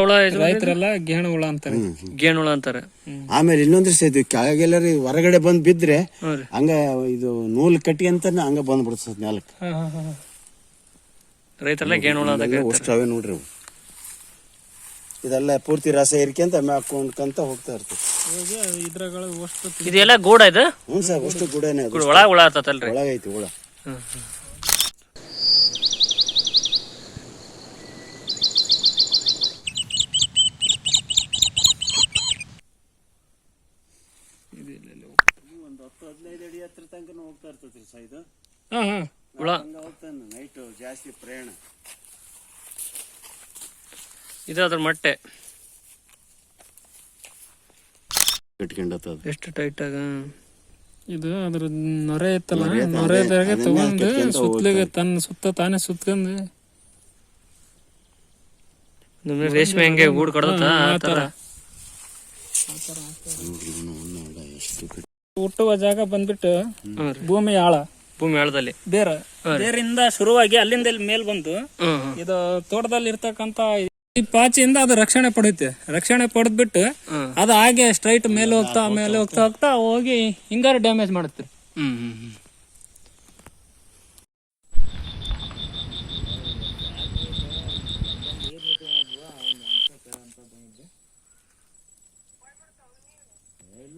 ಹುಳ ಇದು ರೈತರೆಲ್ಲ ಗೇಣುಳ ಹುಳ ಅಂತಾರೆ. ಗೇಣುಳ ಅಂತಾರೆ. ಆಮೇಲೆ ಇನ್ನೊಂದ್ರ ಸಹ ಕೆಳಗೆಲ್ಲರೂ ಹೊರಗಡೆ ಬಂದ್ ಬಿದ್ರೆ ಹ್ಞೂ ಹಂಗ ಇದು ನೂಲ್ ಕಟ್ಟಿ ಅಂತ ಹಂಗ ಬಂದ್ ಬಿಡ್ತದ ನೆಲಕ್ಕೆ. ಹಾ, ಹಾ, ಹಾ. ರೈತರೆಲ್ಲ ಗೇಣುಳ ಅಂತ ಕರೀತಾರೆ. ಅಷ್ಟು ಅವೇ ನೋಡ್ರಿ ಅವು ಇದೆಲ್ಲ ಪೂರ್ತಿ ರಸ ಇರ್ಕೊಂತ ಮ್ಯಾಕೊಂಡ್ಕಂತ ಹೋಗ್ತಾ ಇರ್ತದೆ ಇವಾಗ ಇದ್ರಗಳು ಅಷ್ಟು ಇದೆಲ್ಲ ಗೂಡ ಇದು? ಹ್ಞೂ ಸರ್ ಅಷ್ಟು ಗುಡನೇ ಅದು. ಒಳಗ ಹುಳ ಆತತಲ್ರಿ ಒಳಗೈತಿ ಹುಳ. ಹತ್ರ ತನಕ ಹೋಗ್ತಾ ಇರ್ತೈತ್ರಿ ಸರ್ ಇದು? ಹಾ ಹಾ ಹುಳ. ಹಂಗ ಹೋಗ್ತಾನೆ ನೈಟ್ ಜಾಸ್ತಿ ಪ್ರಯಾಣ. ಇದು ಅದ್ರ ಮೊಟ್ಟೆ. ಕಟ್ಕೊಂಡತ್ತದ ಎಷ್ಟು ಟೈಟ್ ಆಗ? ಇದು ಅದ್ರ ನೊರೆ ಇತ್ತಲ್ಲ ನೊರೆ ಇತ್ತು, ನೊರೆದಾಗೆ ತಗೊಂಡು ಸುತ್ತಲಿಗೆ ತನ್ನ ಸುತ್ತ ತಾನೇ ಸುತ್ಕೊಂಡು. ನಮ್ಗೆ ರೇಷ್ಮೆ ಹೆಂಗೆ ಗೂಡು ಕಡ್ದತ್ತ ಆ ತರ. ನೋಡ್ರಿ ಇವನು ಹುಣ್ಣ ಎಷ್ಟು ಹುಟ್ಟುವ ಜಾಗ ಬಂದ್ಬಿಟ್ಟು ಭೂಮಿ ಆಳ. ಭೂಮಿ ಆಳದಲ್ಲಿ. ಬೇರೆ. ಬೇರಿಂದ ಶುರುವಾಗಿ ಅಲ್ಲಿಂದ ಇಲ್ಲಿ ಮೇಲ್ ಹ್ಮ್. ಇದು ತೋಟದಲ್ಲಿ ಇರ್ತಕ್ಕಂತ ಈ ಪಾಚಿಯಿಂದ ಅದು ರಕ್ಷಣೆ ಪಡೆಯುತ್ತೆ. ರಕ್ಷಣೆ ಪಡೆದ್ಬಿಟ್ಟು. ಅದು ಹಾಗೆ ಸ್ಟ್ರೈಟ್ ಮೇಲೆ ಹೋಗ್ತಾ ಮೇಲೆ ಹೋಗ್ತಾ. ಹೋಗ್ತಾ ಹೋಗಿ ಹಿಂಗಾರು ಡ್ಯಾಮೇಜ್ ಮಾಡುತ್ತೆ.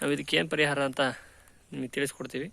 ನಾವು ಇದಕ್ಕೆ ಏನು ಪರಿಹಾರ ಅಂತ ನಿಮಗೆ ತಿಳಿಸ್ಕೊಡ್ತೀವಿ.